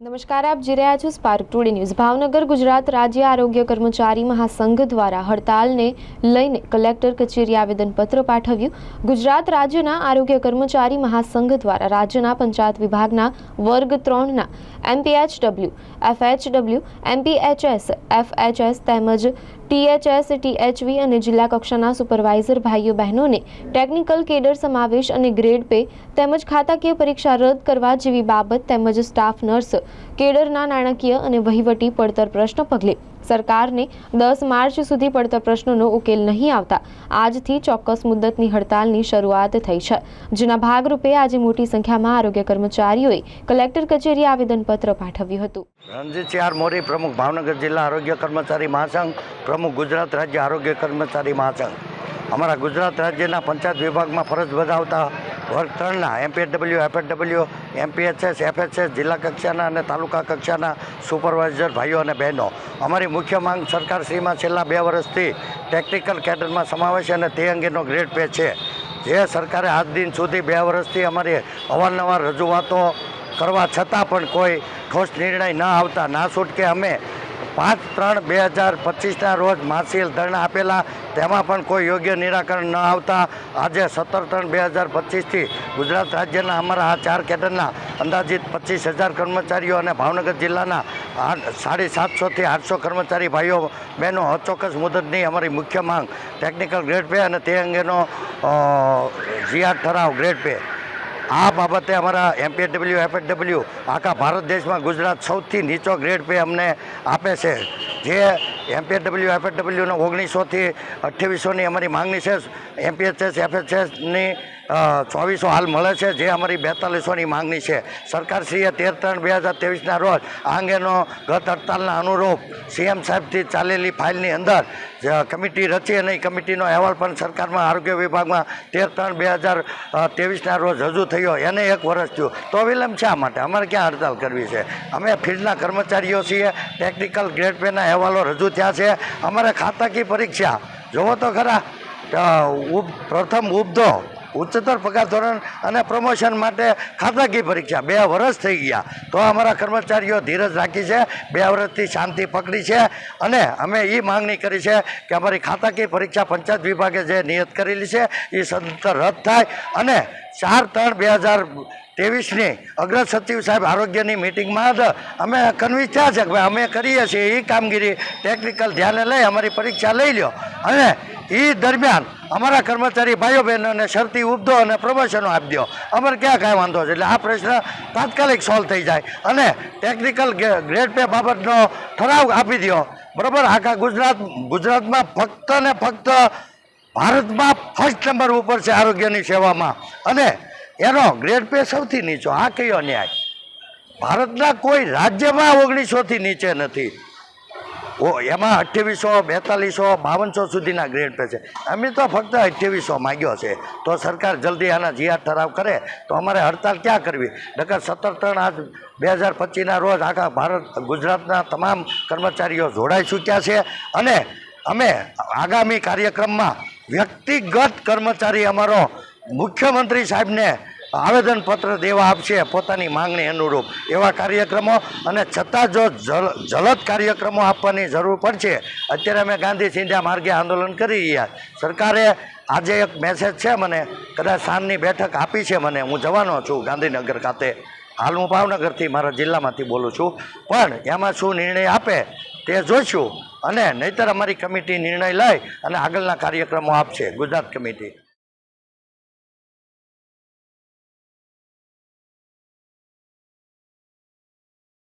નમસ્કાર, આપ જોઈ રહ્યા છો Spark Today News Bhavnagar Gujarat રાજ્ય આરોગ્ય કર્મચારી મહાસંઘ દ્વારા હડતાલને લઈને કલેક્ટર કચેરી આવેદનપત્ર પાઠવ્યું. ગુજરાત રાજ્યના આરોગ્ય કર્મચારી મહાસંઘ દ્વારા રાજ્યના પંચાયત વિભાગના વર્ગ ત્રણના એમપીએચડબલ્યુ એફએચડબલ્યુ એમપીએચએસ એફએચએસ તેમજ ટીએચએસ, ટીએચવી અને જિલ્લા કક્ષાના સુપરવાઇઝર ભાઈઓ બહેનોને ટેકનિકલ કેડર સમાવેશ અને ગ્રેડ પે તેમજ ખાતાકીય પરીક્ષા રદ કરવા જેવી બાબત તેમજ સ્ટાફ નર્સ, કેડરના નાણાકીય અને વહીવટી પડતર પ્રશ્ન પગલે સરકારને દસ માર્ચ સુધી પડતા પ્રશ્નોનો ઉકેલ નહીં આવતા. આજથી ચોક્કસ મુદ્દતની હડતાલની શરૂઆત થઈ છે. જેના ભાગરૂપે આજે મોટી સંખ્યામાં આરોગ્ય કર્મચારીઓએ કલેક્ટર કચેરી આવેદનપત્ર પાઠવ્યું હતું. રણજીત આર મોરી, પ્રમુખ ભાવનગર જિલ્લા આરોગ્ય કર્મચારી મહાસંઘ, પ્રમુખ ગુજરાત રાજ્ય આરોગ્ય કર્મચારી મહાસંઘ. અમારા ગુજરાત રાજ્યના પંચાયત વિભાગમાં ફરજ બજાવતા વર્ગ ત્રણના એમપીએડબલ્યુ એફએડબલ્યુ એમપીએચએસ એફએચએસ જિલ્લા કક્ષાના અને તાલુકા કક્ષાના સુપરવાઇઝર ભાઈઓ અને બહેનો. અમારી મુખ્ય માંગ સરકારશ્રીમાં છેલ્લા બે વર્ષથી ટેકનિકલ કેડરમાં સમાવેશ અને તે અંગેનો ગ્રેડ પે છે. જે સરકારે આજ દિન સુધી બે વર્ષથી અમારી અવારનવાર રજૂઆતો કરવા છતાં પણ કોઈ ઠોસ નિર્ણય ન આવતા. ના છૂટકે અમે પાંચ ત્રણ બે હજાર પચીસના રોજ માસિલ ધરણા આપેલા. તેમાં પણ કોઈ યોગ્ય નિરાકરણ ન આવતા આજે સત્તર ત્રણ બે હજાર પચીસથી ગુજરાત રાજ્યના અમારા આ ચાર કેડરના અંદાજિત પચીસ હજાર કર્મચારીઓ અને ભાવનગર જિલ્લાના આઠ, સાડી સાતસોથી આઠસો કર્મચારી ભાઈઓ, બહેનો અચોક્કસ મુદતની અમારી મુખ્ય માંગ. ટેકનિકલ ગ્રેડ પે અને તે અંગેનો જીઆર ઠરાવ ગ્રેડ પે આ બાબતે અમારા એમપીએડબલ્યુ એફએડબલ્યુ આખા ભારત દેશમાં ગુજરાત સૌથી નીચો ગ્રેડ પે અમને આપે છે. જે એમપીએડબલ્યુ એફએડબલ્યુનો ઓગણીસોથી અઠ્યાવીસોની અમારી માંગણી છે. એમપીએચએસ એફએચએસની ચોવીસો હાલ મળે છે, જે અમારી બેતાલીસોની માંગણી છે. સરકારશ્રીએ તેર ત્રણ બે હજાર ત્રેવીસના રોજ આ અંગેનો ગત હડતાલના અનુરૂપ સીએમ સાહેબથી ચાલેલી ફાઇલની અંદર કમિટી રચી અને કમિટીનો અહેવાલ પણ સરકારમાં આરોગ્ય વિભાગમાં તેર ત્રણ બે હજાર ત્રેવીસના રોજ રજૂ થયો. એને એક વર્ષ થયું. તો વિલંબ શા માટે? અમારે ક્યાં હડતાલ કરવી છે? અમે ફિલ્ડના કર્મચારીઓ છીએ, ટેકનિકલ ગ્રેડ પેના અહેવાલો રજૂ થયા છે. અમારે ખાતાકી પરીક્ષા. જોવો તો ખરા પ્રથમ ઉપધો ઉચ્ચતર પગાર ધોરણ અને પ્રમોશન માટે ખાતાકીય પરીક્ષા. બે વર્ષ થઈ ગયા. તો અમારા કર્મચારીઓ ધીરજ રાખી છે, બે વર્ષથી શાંતિ પકડી છે અને અમે એ માંગણી કરી છે કે અમારી ખાતાકીય પરીક્ષા પંચાયત વિભાગે જે નિયત કરેલી છે એ સંતર રદ થાય અને ચાર ત્રણ બે હજાર ત્રેવીસની અગ્ર સચિવ સાહેબ આરોગ્યની મિટિંગમાં જ અમે કન્વિન્સ થયા છે કે ભાઈ અમે કરીએ છીએ એ કામગીરી. ટેકનિકલ ધ્યાને લઈ અમારી પરીક્ષા લઈ લ્યો. અને એ દરમિયાન અમારા કર્મચારી ભાઈઓ બહેનોને શરતી ઉપદો અને પ્રમોશનો આપી દો અમારે ક્યાં કાંઈ વાંધો છે? એટલે આ પ્રશ્ન તાત્કાલિક સોલ્વ થઈ જાય. અને ટેકનિકલ ગ્રેડ પે બાબતનો ઠરાવ આપી દો બરાબર? આખા ગુજરાત, ગુજરાતમાં ફક્ત ને ફક્ત ભારતમાં ફર્સ્ટ નંબર ઉપર છે આરોગ્યની સેવામાં. અને એનો ગ્રેડ પે સૌથી નીચો. આ કયો ન્યાય? ભારતના કોઈ રાજ્યમાં ઓગણીસોથી નીચે નથી. ઓ, એમાં અઠ્યાવીસો, બેતાલીસો, બાવનસો સુધીના ગ્રેડ પે છે. અમે તો ફક્ત અઠ્યાવીસો માગ્યો છે. તો સરકાર જલ્દી આના જીઆર ઠરાવ કરે, તો અમારે હડતાલ ક્યાં કરવી? નકર સત્તર ત્રણ આજ બે હજાર પચીસના રોજ આખા ભારત, ગુજરાતના તમામ કર્મચારીઓ જોડાઈ ચૂક્યા છે. અને અમે આગામી કાર્યક્રમમાં વ્યક્તિગત કર્મચારી અમારો મુખ્યમંત્રી સાહેબને આવેદનપત્ર દેવા આપશે, પોતાની માંગણી અનુરૂપ. એવા કાર્યક્રમો અને છતાં જો જલદ કાર્યક્રમો આપવાની જરૂર પડશે, અત્યારે અમે ગાંધી સિંધ્યા માર્ગે આંદોલન કરી રહ્યા. સરકારે આજે એક મેસેજ છે મને, કદાચ સાંજની બેઠક આપી છે મને, હું જવાનો છું ગાંધીનગર ખાતે. હાલ હું ભાવનગરથી મારા જિલ્લામાંથી બોલું છું. પણ એમાં શું નિર્ણય આપે તે જોઈશું અને નહીતર અમારી કમિટી નિર્ણય લઈ અને આગળના કાર્યક્રમો આપશે. ગુજરાત કમિટી.